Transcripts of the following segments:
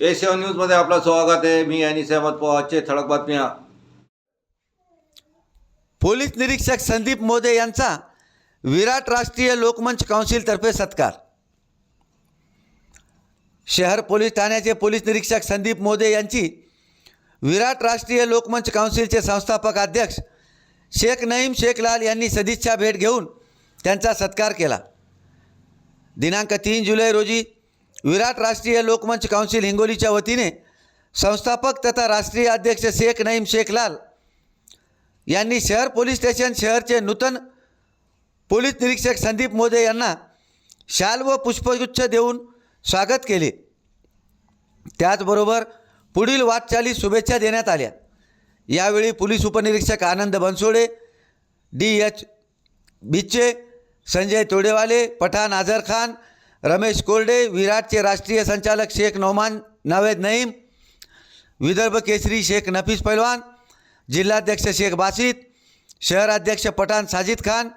Asia न्यूजमध्ये आपलं स्वागत आहे. मी आणि सहमत पवारचे ठळक बातम्या. पोलीस निरीक्षक संदीप मोदे यांचा विराट राष्ट्रीय लोकमंच काउन्सिलतर्फे सत्कार. शहर पोलीस ठाण्याचे पोलीस निरीक्षक संदीप मोदे यांची विराट राष्ट्रीय लोकमंच काउन्सिलचे संस्थापक अध्यक्ष शेख नईम शेखलाल यांनी सदिच्छा भेट घेऊन त्यांचा सत्कार केला. दिनांक तीन जुलै रोजी विराट राष्ट्रीय लोकमंच काउन्सिल हिंगोलीच्या वतीने संस्थापक तथा राष्ट्रीय अध्यक्ष शेख नईम शेखलाल यांनी शहर पोलीस स्टेशन शहरचे नूतन पोलीस निरीक्षक संदीप मोदे यांना शाल व पुष्पगुच्छ देऊन स्वागत केले. त्याचबरोबर पुढील वाटचाली शुभेच्छा देण्यात आल्या. यावेळी पोलीस उपनिरीक्षक आनंद बनसोडे डी एच बिच्चे संजय तोडेवाले पठाण आझर खान रमेश कोरडे विराटचे राष्ट्रीय संचालक शेख नोमान नावेद नईम विदर्भ केसरी शेख नफीस पैलवान जिल्हाध्यक्ष शेख बासित शहराध्यक्ष पठाण साजिद खान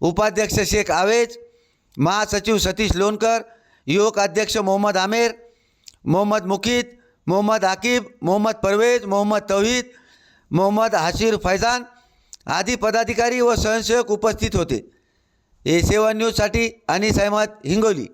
उपाध्यक्ष शेख आवेज महासचिव सतीश लोणकर युवक अध्यक्ष मोहम्मद आमेर मोहम्मद मुकीद मोहम्मद आकिब मोहम्मद परवेज मोहम्मद तौहीद मोहम्मद हाशिर फैजान आदी पदाधिकारी व स्वयंसेवक उपस्थित होते. ए सेवन न्यूजसाठी अनिस अहमद हिंगोली.